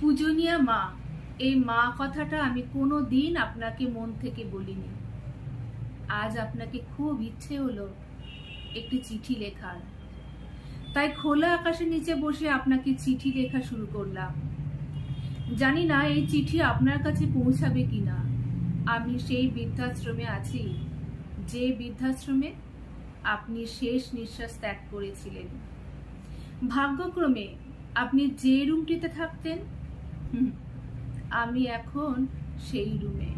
পূজনীয়া মা, এই মা কথাটা আমি কোনো দিন আপনাকে মন থেকে বলিনি। আজ আপনাকে খুব ইচ্ছে হলো একটি চিঠি লেখার। তাই খোলা আকাশের নিচে বসে আপনাকে চিঠি লেখা শুরু করলাম। জানি না এই চিঠি আপনার কাছে পৌঁছাবে কিনা। আমি সেই বৃদ্ধাশ্রমে আছি। যে বৃদ্ধাশ্রমে আপনি শেষ নিঃশ্বাস ত্যাগ করেছিলেন। ভাগ্যক্রমে আপনি যে রুমটিতে থাকতেন আমি এখন সেই রুমে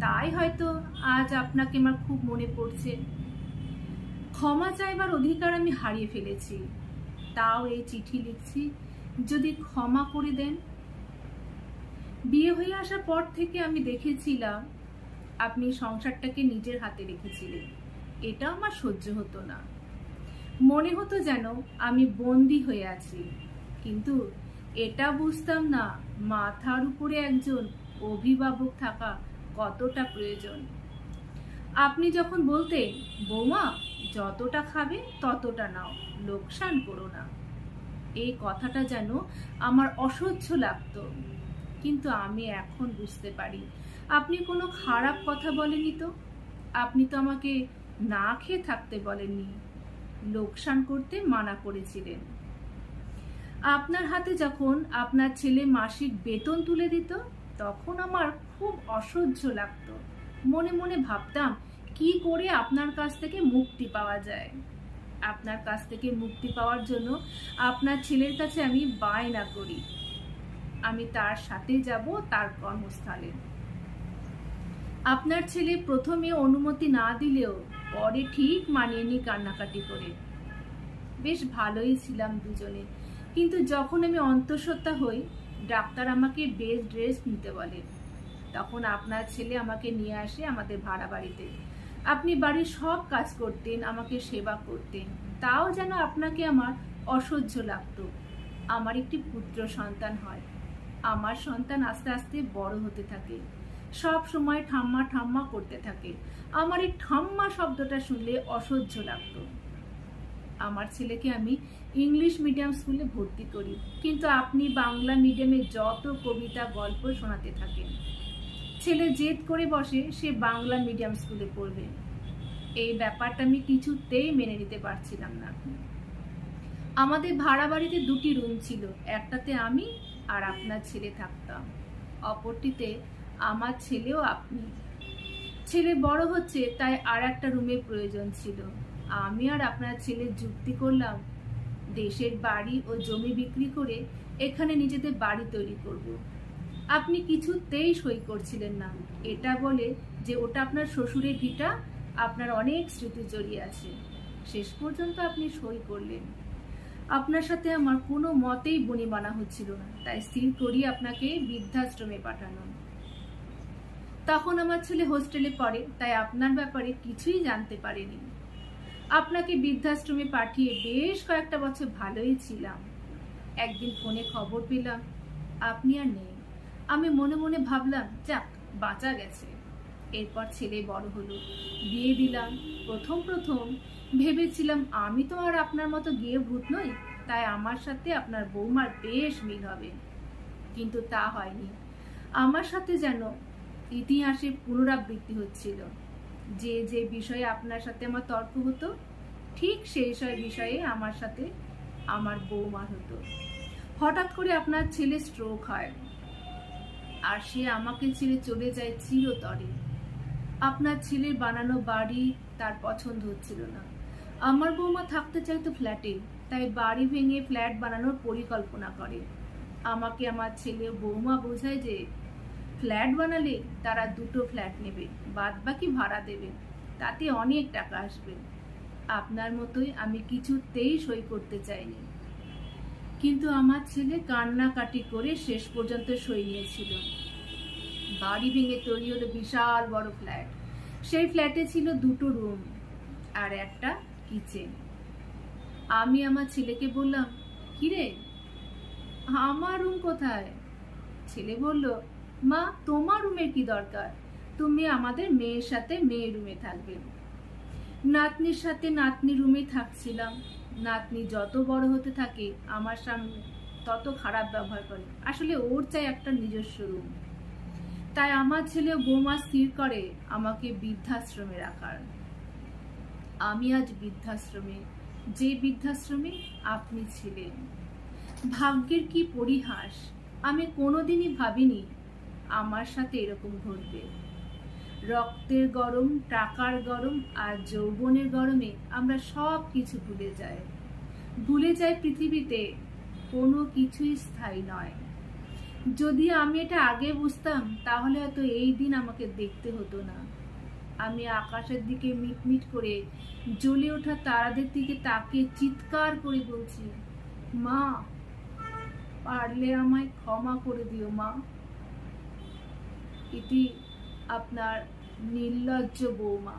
তাই হয়তো আজ আপনাকে আমার খুব মনে পড়ছে। ক্ষমা চাইবার অধিকার আমি হারিয়ে ফেলেছি। তাও এই চিঠি লিখছি, যদি ক্ষমা করে দেন। বিয়ে হয়ে আসার পর থেকে আমি দেখেছিলাম, আপনি সংসারটাকে নিজের হাতে রেখেছিলেন। এটা আমার সহ্য হতো না। মনে হতো যেন আমি বন্দি হয়ে আছি। কিন্তু এটা বুঝতাম না, মাথার উপরে একজন অভিভাবক থাকা কতটা প্রয়োজন। আপনি যখন বলতেন, বৌমা, যতটা খাবে ততটা নাও, লোকসান করো না। এই কথাটা যেন আমার অসহ্য লাগত। কিন্তু আমি এখন বুঝতে পারি, আপনি কোনো খারাপ কথা বলেনি তো? আপনি তো আমাকে না খেয়ে থাকতে বলেননি। লোকসান করতে মানা করেছিলেন। আপনার হাতে যখন আপনার ছেলে মাসিক বেতন তুলে দিত, তখন আমার খুব অসহ্য লাগতো। মনে মনে ভাবতাম, কি করে আপনার কাছ থেকে মুক্তি পাওয়া যায়? আপনার কাছ থেকে মুক্তি পাওয়ার জন্য আপনার ছেলের কাছে আমি বায়না করি। আমি তার সাথে যাব তার কর্মস্থলে। আপনার ছেলে প্রথমে অনুমতি না দিলেও পরে ঠিক মানিয়ে নি কান্নাকাটি করে। বেশ ভালোই ছিলাম দুজনে। কিন্তু যখন আমি অন্তঃসত্ত্বা হই, ডাক্তার আমাকে বেড ড্রেস নিতে বলে তখন আপনার ছেলে আমাকে নিয়ে আসে আমাদের ভাড়া বাড়িতে। আপনি বাড়ির সব কাজ করতেন, আমাকে সেবা করতেন। তাও যেন আপনাকে আমার অসহ্য লাগতো। আমার একটি পুত্র সন্তান হয়। আমার সন্তান আস্তে আস্তে বড় হতে থাকে। সব সময় ঠাম্মা ঠাম্মা করতে থাকে। আমার এই ঠাম্মা শব্দটা শুনলে অসহ্য লাগতো। আমার ছেলেকে আমি ইংলিশ মিডিয়াম স্কুলে ভর্তি করি। কিন্তু আপনি বাংলা মিডিয়ামে যত কবিতা, গল্প শোনাতে থাকেন, ছেলে জেদ করে বসে সে বাংলা মিডিয়াম স্কুলে পড়বে। এই ব্যাপারটা আমি কিছুতেই মেনে নিতে পারছিলাম না। আমাদের ভাড়া বাড়িতে দুটি রুম ছিল, একটাতে আমি আর আপনার ছেলে থাকতাম। অপরটিতে আমার ছেলেও আপনি। ছেলে বড় হচ্ছে, তাই আর একটা রুমের প্রয়োজন ছিল। আমি আর আপনার ছেলে যুক্তি করলাম। দেশের বাড়ি ও জমি বিক্রি করে এখানে নিজেদের বাড়ি তৈরি করব। আপনি কিছুতেই সই করছিলেন না। এটা বলে যে ওটা আপনার শ্বশুরের ভিটা, আপনার অনেক স্মৃতি জড়িয়ে আছে। শেষ পর্যন্ত আপনি সই করলেন। আপনার সাথে আমার কোনো মতেই বনি মানা হচ্ছিল না। তাই স্থির করি আপনাকে বৃদ্ধাশ্রমে পাঠানো। তখন আমার ছেলে হোস্টেলে পড়ে, তাই আপনার ব্যাপারে কিছুই জানতে পারেনি। আপনাকে বৃদ্ধাশ্রমে পাঠিয়ে বেশ কয়েকটা বছর ভালোই ছিলাম। একদিন ফোনে খবর পেলাম, আপনি আর নেই। আমি মনে মনে ভাবলাম, যাক, বাঁচা গেছে। এরপর ছেলে বড় হলো, বিয়ে দিলাম, প্রথম প্রথম। ভেবেছিলাম, আমি তো আর আপনার মতো গিয়ে ভূত নই, তাই আমার সাথে আপনার বৌমার বেশ মিল হবে। কিন্তু তা হয়নি। আমার সাথে যেন ইতিহাসে পুনরাবৃত্তি হচ্ছিল। যে যে বিষয়ে আপনার সাথে আমার তর্ক হতো, ঠিক সেই সব বিষয়ে আমার সাথে আমার বৌমার হতো। হঠাৎ করে আপনার ছেলে স্ট্রোক হয় আর সে আমাকে ছেড়ে চলে যায় চিরতরে। আপনার ছেলের বানানো বাড়ি তার পছন্দ হচ্ছিল না। আমার বৌমা থাকতে চাইতো ফ্ল্যাটে তাই বাড়ি ভেঙে ফ্ল্যাট বানানোর পরিকল্পনা করে। আমাকে আমার ছেলে বৌমা বোঝায় যে ফ্ল্যাট বানালে তারা দুটো ফ্ল্যাট নেবে বাদ বাকি ভাড়া দেবে, তাতে অনেক টাকা আসবে। আপনার মতোই আমি কিছুতেই সই করতে চাইনি। কিন্তু আমার ছেলে কান্নাকাটি করে শেষ পর্যন্ত সই নিয়েছিল। বাড়ি ভেঙে তৈরি হলো বিশাল বড় ফ্ল্যাট। সেই ফ্ল্যাটে ছিল দুটো রুম আর একটা কিচেন। আমি আমার ছেলেকে বললাম, কিরে, আমার রুম কোথায়? ছেলে বলল মা, তোমার রুমের কি দরকার? তুমি আমাদের মেয়ের সাথে মেয়ে রুমে থাকবে। নাতনির সাথে নাতনি রুমে থাকছিলাম। নাতনি যত বড় হতে থাকে, আমার সামনে তত খারাপ ব্যবহার করে। আসলে ওর চাই একটা নিজস্ব রুম। তাই আমার ছেলে বৌমা স্থির করে আমাকে বৃদ্ধাশ্রমে রাখার। আমি আজ বৃদ্ধাশ্রমে। যে বৃদ্ধাশ্রমে আপনি ছিলেন। ভাগ্যের কি পরিহাস? আমি কোনোদিনই ভাবিনি আমার সাথে এরকম ঘটবে। রক্তের গরম, টাকার গরম আর যৌবনের গরমে আমরা সব কিছু ভুলে যাই। ভুলে যাই পৃথিবীতে কোনো কিছুই স্থায়ী নয়। যদি আমি এটা আগে বুঝতাম, তাহলে হয়তো এই দিন আমাকে দেখতে হতো না। আমি আকাশের দিকে মিটমিট করে জ্বলে ওঠা তারাদের দিকে তাকিয়ে চিৎকার করে বলছি, মা, পারলে আমায় ক্ষমা করে দিও, মা। এটি আপনার নির্লজ্জ বৌমা।